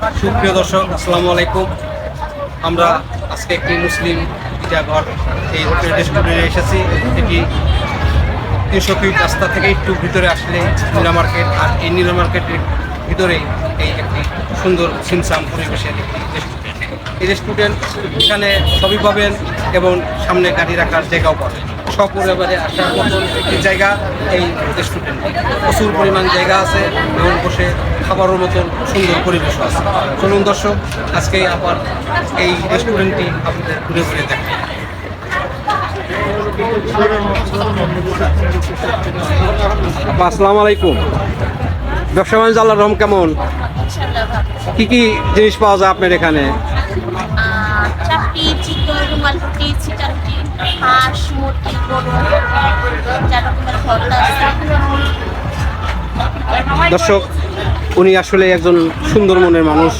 সুপ্রিয় দর্শক, আসসালামু আলাইকুম। আমরা আজকে একটি মুসলিম ঘর এই হোটেল রেস্টুরেন্টে এসেছি। এটি তিনশো ফিট রাস্তা থেকে একটু ভিতরে আসলে নীলা মার্কেট, আর এই নীলা মার্কেটের ভিতরে এই একটি সুন্দর সিনসাম পরিবেশের একটি রেস্টুরেন্ট এই রেস্টুরেন্ট এখানে সবই পাবেন এবং সামনে গাড়ি রাখার জায়গাও পাবেন। সপরিবারে আসার মতন একটি জায়গা এই রেস্টুরেন্ট। প্রচুর পরিমাণ জায়গা আছে এবং বসে খাবারের মতন সুন্দর পরিবেশ আছে। চলুন দর্শক আজকে আবার এই রেস্টুরেন্টটি আপনাদের ঘুরে ঘুরে দেখেন আসসালামু আলাইকুম। ব্যবসা বাণিজ্য আল্লাহ রহম কেমন। কি কি জিনিস পাওয়া যায় আপনার এখানে? দর্শক, উনি আসলে একজন সুন্দর মনের মানুষ,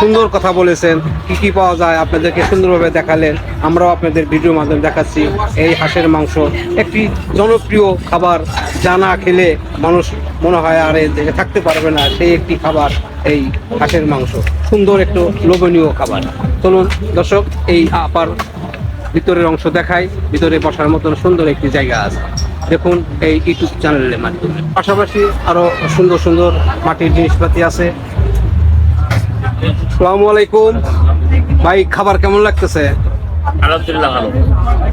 সুন্দর কথা বলেছেন, কি কি পাওয়া যায় আপনাদেরকে সুন্দরভাবে দেখালেন, আমরাও আপনাদের ভিডিও মাধ্যমে দেখাচ্ছি এই হাঁসের মাংস। একটি জনপ্রিয় খাবার, যা না খেলে মানুষ মনে হয় আর থাকতে পারবে না, সেই একটি খাবার এই হাঁসের মাংস। সুন্দর একটু লোভনীয় খাবার। চলুন দর্শক, এই আপার ভিতরের অংশ দেখাই, ভিতরে বসার মতন সুন্দর একটি জায়গা আছে। দেখুন এই ইউটিউব চ্যানেলের মাধ্যমে। পাশাপাশি আরও সুন্দর সুন্দর মাটির জিনিসপাতি আছে। সালামু আলাইকুম। ভাই খাবার কেমন লাগতেছে? আলহামদুলিল্লাহ ভালো।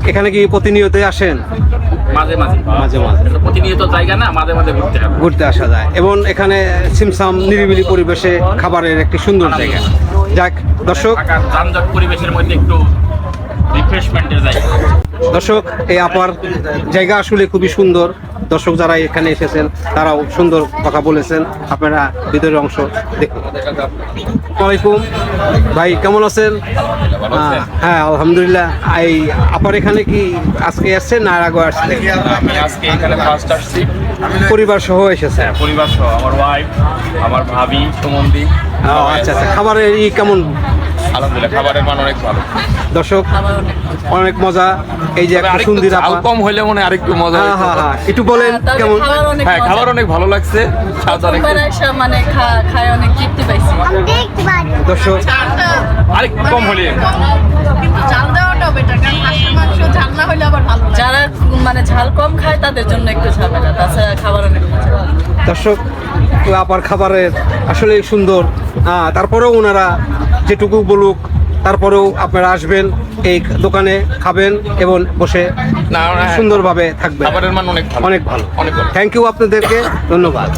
এখানে কি প্রতিনিয়তই আসেন? মাঝে মাঝে। মাঝে মাঝে। প্রতিনিয়ত জায়গা না মাঝে মাঝে ঘুরতে ঘুরতে আসা যায়। এবং এখানে সিমসাম নিরিবিলি পরিবেশে খাবারের একটি সুন্দর জায়গা। যাক দর্শক। যানজট পরিবেশের মধ্যে একটু রিফ্রেশমেন্টের জায়গা। দর্শক এই আপার জায়গা আসলে খুবই সুন্দর। দর্শক যারা এখানে এসেছেন তারাও সুন্দর কথা বলেছেন। আপনারা ভিতরের অংশ দেখুন। আসসালামাইকুম ভাই কেমন আছেন? হ্যাঁ আলহামদুলিল্লাহ। এই আপার এখানে কি আজকে আসছেন না আগে আসছেন? আজকে এখানে ফার্স্ট আসছি। পরিবার সহ এসেছেন? হ্যাঁ পরিবার সহ। আমার ওয়াইফ আমার ভাবি সুমন্দি। আচ্ছা আচ্ছা। খাবারের ই কেমন? আলহামদুলিল্লাহ খাবারের মান অনেক ভালো। দর্শক অনেক মজা। এই যে একটা সুন্দর আপা কম হলে মনে আরেকটু মজা হ্যাঁ হ্যাঁ হ্যাঁ একটু বলেন কেমন? হ্যাঁ খাবার অনেক ভালো লাগছে। স্বাদ অনেক মানে খায় অনেক তৃপ্তি পাইছি। দর্শক আরেকটু কম হলে। কিন্তু ঝাল দেওয়াটাও বেটার কারণ হাঁসের মাংস ঝাল না হলে আবার ভালো যারা মানে ঝাল কম খায় তাদের জন্য একটু ঝামেলা। তাছাড়া খাবার অনেক মজা। দর্শক আপার খাবারের আসলেই সুন্দর। আহ, তারপরেও ওনারা যেটুকু বলুক তারপরেও আপনারা আসবেন এই দোকানে খাবেন এবং বসে না, না, সুন্দরভাবে থাকবেন। খাবারের মান অনেক ভালো। অনেক ভালো। থ্যাংক ইউ আপনাদেরকে ধন্যবাদ।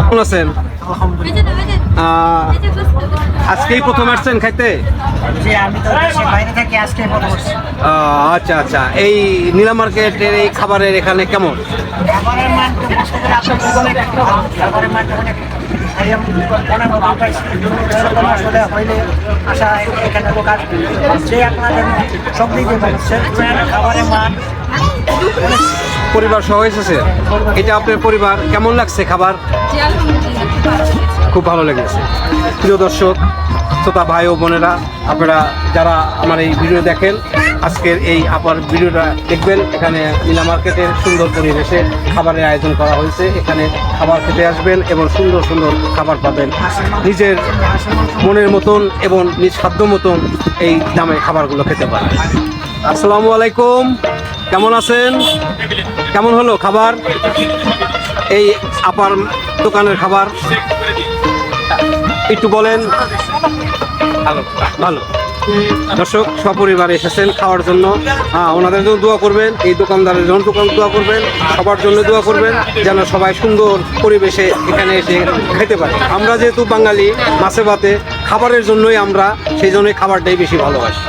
কেমন আছেন? আজকেই প্রথম আসছেন খাইতে? যে আমি তো দেশের বাইরে থাকি আজকে প্রথম আসছি। আহ, আচ্ছা আচ্ছা। এই নীলা মার্কেটের এই খাবারের এখানে কেমন? মান মান পরিবার সহ এসেছে? এটা আপনার পরিবার। কেমন লাগছে খাবার? খুব ভালো লেগেছে। প্রিয় দর্শক, শ্রোতা ভাই ও বোনেরা, আপনারা যারা আমার এই ভিডিও দেখেন, আজকের এই আপার ভিডিওটা দেখবেন। এখানে নীলা মার্কেটের সুন্দর পরিবেশে খাবারের আয়োজন করা হয়েছে। এখানে খাবার খেতে আসবেন এবং সুন্দর সুন্দর খাবার পাবেন। নিজের মনের মতন এবং নিজ সাধ্য মতন এই দামে খাবারগুলো খেতে পারবেন আসসালামু আলাইকুম। কেমন আছেন? কেমন হলো খাবার? এই আপার দোকানের খাবার। একটু বলেন। ভালো। ভালো। দর্শক সপরিবারে এসেছেন খাওয়ার জন্য। হ্যাঁ ওনাদের জন্য দোয়া করবেন এই দোকানদারের জন্য দোকান দোয়া করবেন সবার জন্য দোয়া করবেন যেন সবাই সুন্দর পরিবেশে এখানে এসে খেতে পারে। আমরা যেহেতু বাঙালি মাছে ভাতে খাবারের জন্যই আমরা সেই জন্যই খাবারটাই বেশি ভালোবাসি।